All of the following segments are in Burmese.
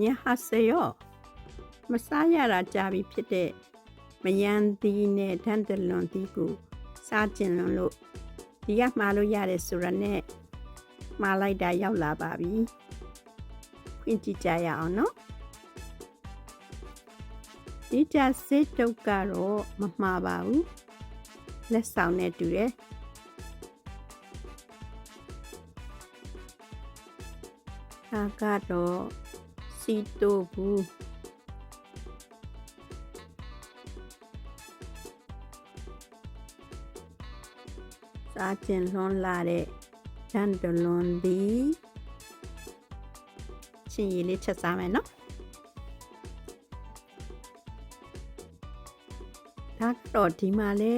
ညဟာစယောမစားရတာကြာပြီဖြစ်တဲ့မယန်သီးနဲ့ဒန်တလွန်သီးကိုစားကျင်လွန်လို့ဒီကမှားလို့ရတယ်ဆိုရနဲ့မှားလိုက်တာရောက်လာပါပြီခွင့်ကြည့်ကြရအောင်နော်ဒီကြစစ်တုတ်ကတော့မမှားပါဘူးလက်ဆောင်နဲ့တူတယ်ဒါကတော့ စီတိုဘူးစားကျင်လွန်လာတဲ့ဒန်တလွန်ဒီချင်းရည်လေးချက်စားမယ်နော်ဒါတော့ဒီမှာလဲ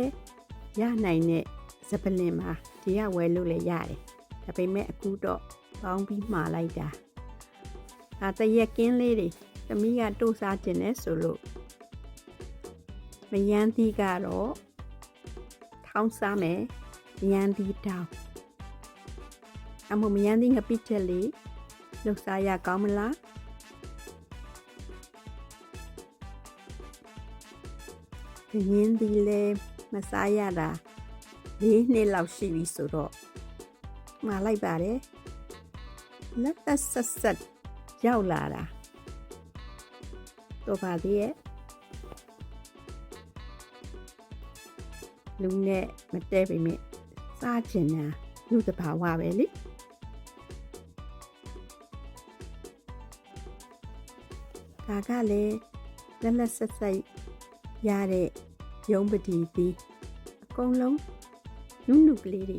ရနိုင်တဲ့ဇပလင်မှာဒီကဝယ်လို့လည်းရတယ်ဒါပေမဲ့အခုတော့ပေါင်းပြီးမှာလိုက်တာ ဒါတရက်ကင်းလေးတွေသမီးကတို့စားခြင်းနဲ့ဆိုလို့မယန်းသီးကတော့ထောင်းစားမယ်မယန်းသီးတောင်းအမမယန်းသီးငပိချက်လေးလှုပ်စားရကောင်းမလားဘယင်းသီးလဲမစားရတာ၄နှစ်လောက်ရှိပြီဆိုတော့မှာလိုက်ပါတယ်လက်သက်ဆက်ဆက် ရောက်လာတာတော့ပါသေးရဲ့လူနဲ့မတဲပေမဲ့စားချင်တာလူတဘာဝပဲလေဒါကလည်းလက်လက်ဆက်ဆက်ရတဲ့ရုံးပတိပြီးအကုန်လုံးနုနုကလေးတွေ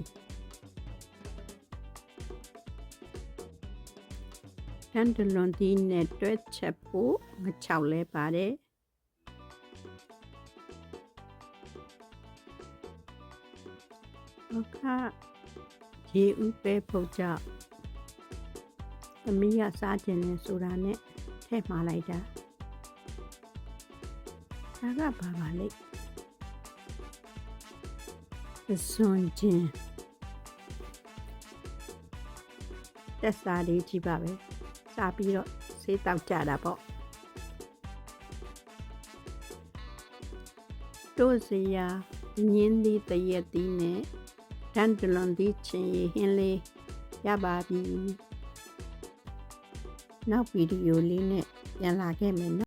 တန်တလွန်ဒီနဲ့တွဲချက်ဖို့မချောက်လဲပါတယ်ဟုတ်ကရေဥပဲဖို့ကြောင့်သမီးကစားခြင်းနဲ့ဆိုတာနဲ့ထည့်မှားလိုက်တာဒါကဘာပါလဲစွန်ခြင်းတက်စားလေးကြည့်ပါပဲ စားပြီးတော့ဆေးတောက်ကြတာပေါ့တို့စီယာညင်းသီးတရက်သီးနဲ့ဒန်တလွန်သီးချင်းရဟင်းလေးရပါပြီနောက်ဗီဒီယိုလေးနဲ့ပြန်လာခဲ့မယ်နော်